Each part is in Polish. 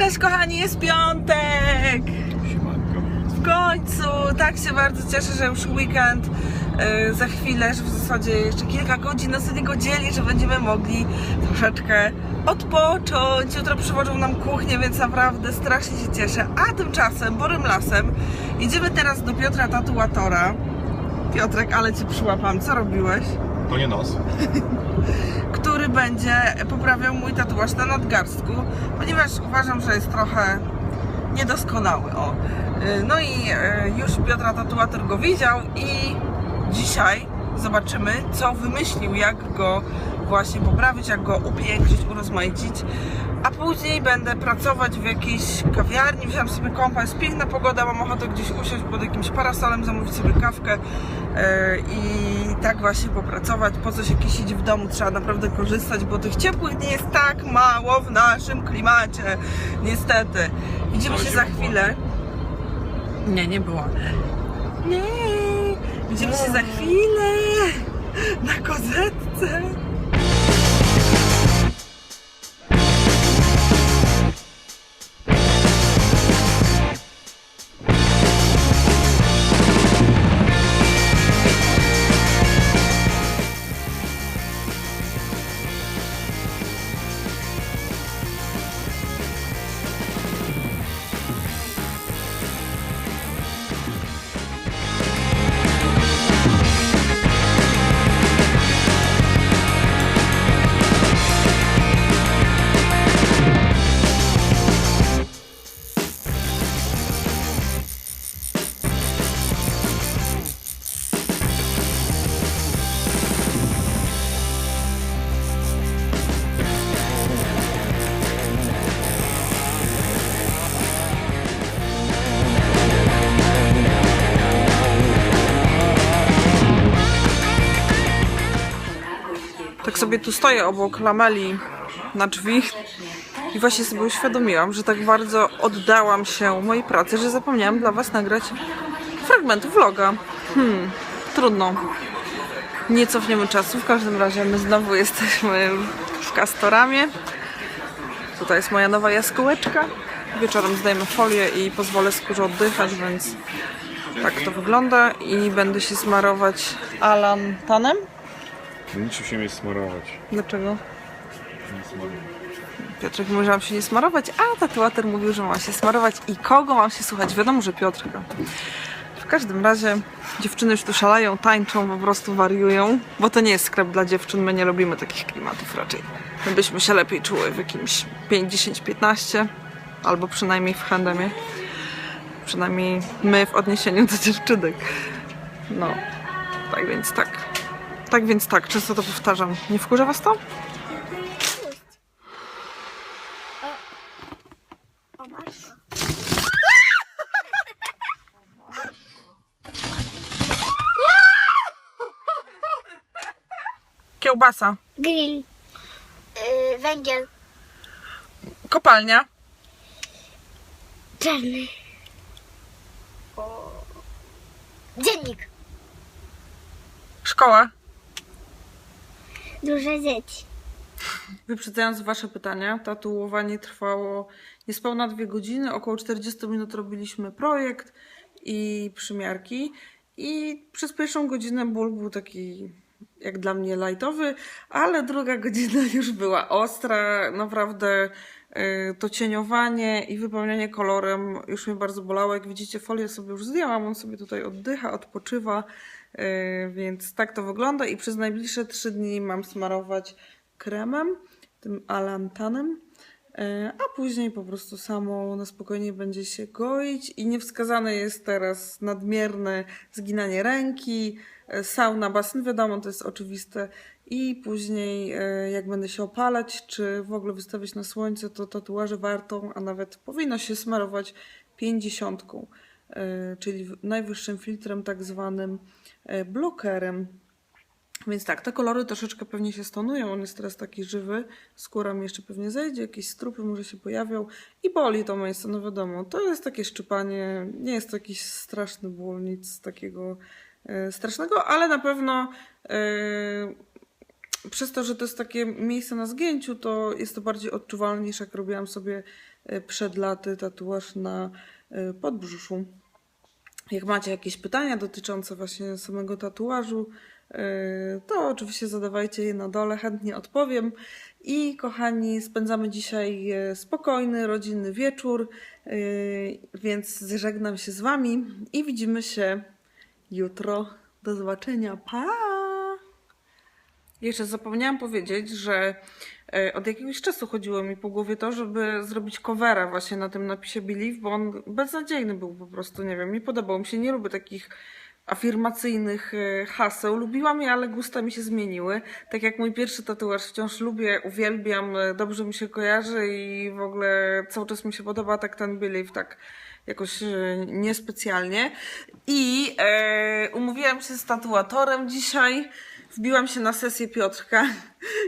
Cześć kochani, jest piątek! Siemanko. W końcu! Tak się bardzo cieszę, że już weekend. Yy, za chwilę, że w zasadzie jeszcze kilka godzin nas od niego dzieli, że będziemy mogli troszeczkę odpocząć. Jutro przywożą nam kuchnię, więc naprawdę strasznie się cieszę. A tymczasem, borym lasem, jedziemy teraz do Piotra Tatuatora. Piotrek, ale cię przyłapam. Co robiłeś? To nie nos. będzie poprawiał mój tatuaż na nadgarstku, ponieważ uważam, że jest trochę niedoskonały. O. Y, No i y, już Piotra Tatuator go widział i dzisiaj zobaczymy, co wymyślił, jak go właśnie poprawić, jak go upiększyć, urozmaicić. A później będę pracować w jakiejś kawiarni, wziąłem sobie kompa, jest piękna pogoda, mam ochotę gdzieś usiąść pod jakimś parasolem, zamówić sobie kawkę yy, i tak właśnie popracować. Po coś jakieś siedzieć w domu, trzeba naprawdę korzystać, bo tych ciepłych dni jest tak mało w naszym klimacie, niestety. Widzimy się za chwilę. Nie, nie było. Nie, widzimy się za chwilę na kozetce. Sobie tu stoję obok lameli na drzwi i właśnie sobie uświadomiłam, że tak bardzo oddałam się mojej pracy, że zapomniałam dla Was nagrać fragmentu vloga. Hmm, trudno. Nie cofniemy czasu, w każdym razie my znowu jesteśmy w Castoramie. Tutaj jest moja nowa jaskółeczka. Wieczorem zdejmę folię i pozwolę skórze oddychać, więc tak to wygląda i będę się smarować alantanem. Nic się nie smarować. Dlaczego? Nie smaruj. Piotrek mówił, że mam się nie smarować, a tatuator mówił, że mam się smarować. I kogo mam się słuchać? Wiadomo, że Piotrka. W każdym razie dziewczyny już tu szalają, tańczą, po prostu wariują, bo to nie jest sklep dla dziewczyn, my nie lubimy takich klimatów raczej. My byśmy się lepiej czuły w jakimś 5, 10, 15, albo przynajmniej w handemie. Przynajmniej my w odniesieniu do dziewczynek. No, tak więc tak. Tak więc tak, często to powtarzam. Nie wkurza was to? O. Kiełbasa. Grill. Yy, węgiel. Kopalnia. Czarny. Dziennik. Szkoła. Duże dzieci. Wyprzedzając Wasze pytania, tatuowanie trwało niespełna dwie godziny. Około 40 minut robiliśmy projekt i przymiarki. I przez pierwszą godzinę ból był taki, jak dla mnie, lightowy, ale druga godzina już była ostra. Naprawdę y, to cieniowanie i wypełnianie kolorem już mnie bardzo bolało. Jak widzicie, folię sobie już zdjęłam, on sobie tutaj oddycha, odpoczywa. Y, Więc tak to wygląda i przez najbliższe trzy dni mam smarować kremem, tym alantanem, e, a później po prostu samo na spokojnie będzie się goić i niewskazane jest teraz nadmierne zginanie ręki, e, sauna, basen, wiadomo, to jest oczywiste i później e, jak będę się opalać, czy w ogóle wystawiać na słońce, to tatuaże warto, a nawet powinno się smarować pięćdziesiątką, e, czyli w- najwyższym filtrem, tak zwanym e, blokerem. Więc tak, te kolory troszeczkę pewnie się stonują. On jest teraz taki żywy. Skóra mi jeszcze pewnie zejdzie, jakieś strupy może się pojawią i boli to miejsce, no wiadomo. To jest takie szczypanie, nie jest to jakiś straszny ból, nic takiego e, strasznego, ale na pewno e, przez to, że to jest takie miejsce na zgięciu, to jest to bardziej odczuwalne niż jak robiłam sobie przed laty tatuaż na podbrzuszu. Jak macie jakieś pytania dotyczące właśnie samego tatuażu, yy, to oczywiście zadawajcie je na dole, chętnie odpowiem. I kochani, spędzamy dzisiaj e, spokojny, rodzinny wieczór, yy, więc żegnam się z Wami i widzimy się jutro. Do zobaczenia. Pa! Jeszcze zapomniałam powiedzieć, że e, od jakiegoś czasu chodziło mi po głowie to, żeby zrobić covera właśnie na tym napisie Believe, bo on beznadziejny był po prostu, nie wiem, nie podobał mi się, nie lubię takich afirmacyjnych e, haseł. Lubiłam je, ale gusta mi się zmieniły. Tak jak mój pierwszy tatuaż wciąż lubię, uwielbiam, e, dobrze mi się kojarzy i w ogóle cały czas mi się podoba, tak ten Believe, tak jakoś e, niespecjalnie. I e, umówiłam się z tatuatorem dzisiaj. Wbiłam się na sesję Piotrka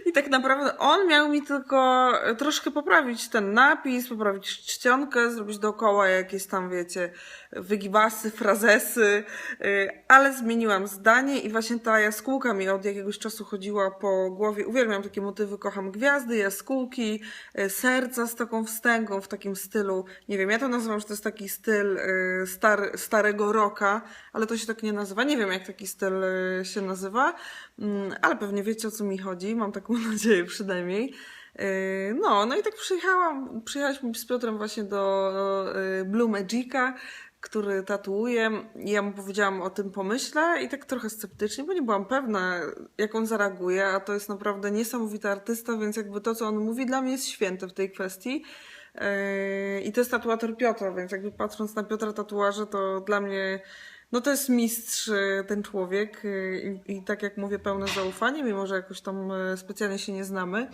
i tak naprawdę on miał mi tylko troszkę poprawić ten napis, poprawić czcionkę, zrobić dookoła jakieś tam, wiecie, wygibasy, frazesy, y, ale zmieniłam zdanie i właśnie ta jaskółka mi od jakiegoś czasu chodziła po głowie. Uwielbiam takie motywy, kocham gwiazdy, jaskółki, y, serca z taką wstęgą w takim stylu, nie wiem, ja to nazywam, że to jest taki styl star, starego rocka, ale to się tak nie nazywa, nie wiem jak taki styl się nazywa, Mm, ale pewnie wiecie o co mi chodzi, mam taką nadzieję przynajmniej. Yy, No, no i tak przyjechałam, przyjechaliśmy z Piotrem właśnie do yy, Blue Magica, który tatuuje. Ja mu powiedziałam o tym pomyśle i tak trochę sceptycznie, bo nie byłam pewna, jak on zareaguje, a to jest naprawdę niesamowity artysta, więc jakby to, co on mówi, dla mnie jest święte w tej kwestii. Yy, I to jest tatuator Piotra, więc jakby patrząc na Piotra tatuaże, to dla mnie no to jest mistrz y, ten człowiek y, i, i tak jak mówię, pełne zaufanie, mimo że jakoś tam y, specjalnie się nie znamy.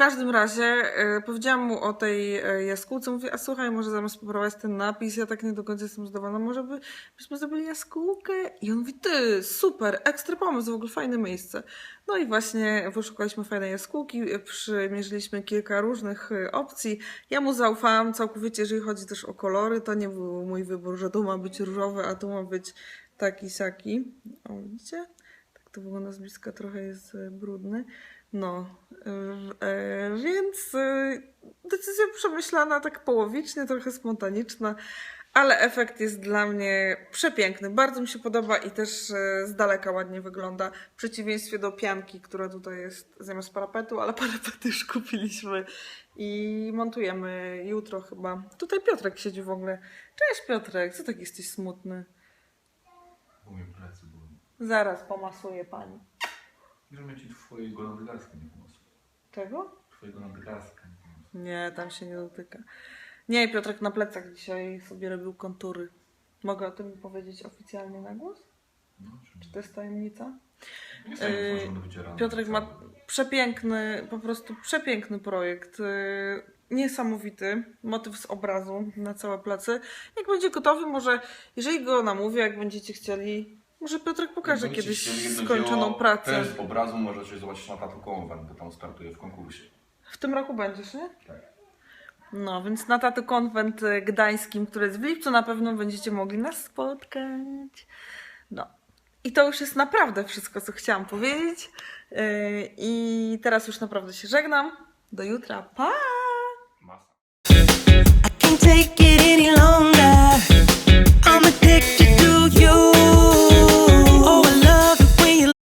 Każdym razie y, powiedziałam mu o tej y, jaskółce, mówię, a słuchaj, może zamiast poprawiać ten napis, ja tak nie do końca jestem zadowolona, może by, byśmy zrobili jaskółkę? I on mówi, ty, super, ekstra pomysł, w ogóle fajne miejsce. No i właśnie wyszukaliśmy fajnej jaskółki, y, przymierzyliśmy kilka różnych opcji. Ja mu zaufałam całkowicie, jeżeli chodzi też o kolory, to nie był mój wybór, że tu ma być różowy, a tu ma być taki, saki. O, widzicie? Tak to wygląda z bliska, trochę jest brudny. No, y, e, więc y, decyzja przemyślana tak połowicznie, trochę spontaniczna, ale efekt jest dla mnie przepiękny. Bardzo mi się podoba i też e, z daleka ładnie wygląda. W przeciwieństwie do pianki, która tutaj jest zamiast parapetu, ale parapet już kupiliśmy i montujemy jutro chyba. Tutaj Piotrek siedzi w ogóle. Cześć Piotrek, co tak jesteś smutny? Bo mnie plecy były. Zaraz pomasuję pani. Że ci twojego nadgarska nie pomysł. Czego? Twojego nadgarska nie. Nie, tam się nie dotyka. Nie, Piotrek na plecach dzisiaj sobie robił kontury. Mogę o tym powiedzieć oficjalnie na głos? No, czy Czy to jest tajemnica? Yy, Piotrek ma przepiękny, po prostu przepiękny projekt. Yy, Niesamowity. Motyw z obrazu na całe plecy. Jak będzie gotowy, może, jeżeli go namówię, jak będziecie chcieli, może Piotrek pokaże Jak kiedyś chcieli jedno skończoną dzieło, pracę. Ten z obrazu możecie zobaczyć na Tatu Convent, bo tam startuje w konkursie. W tym roku będziesz, nie? Tak. No, więc na Tatu Konwent Gdańskim, który jest w lipcu, na pewno będziecie mogli nas spotkać. No. I to już jest naprawdę wszystko, co chciałam powiedzieć. Yy, I teraz już naprawdę się żegnam. Do jutra. Pa! Masa. can't take it any longer. I'm addicted to you.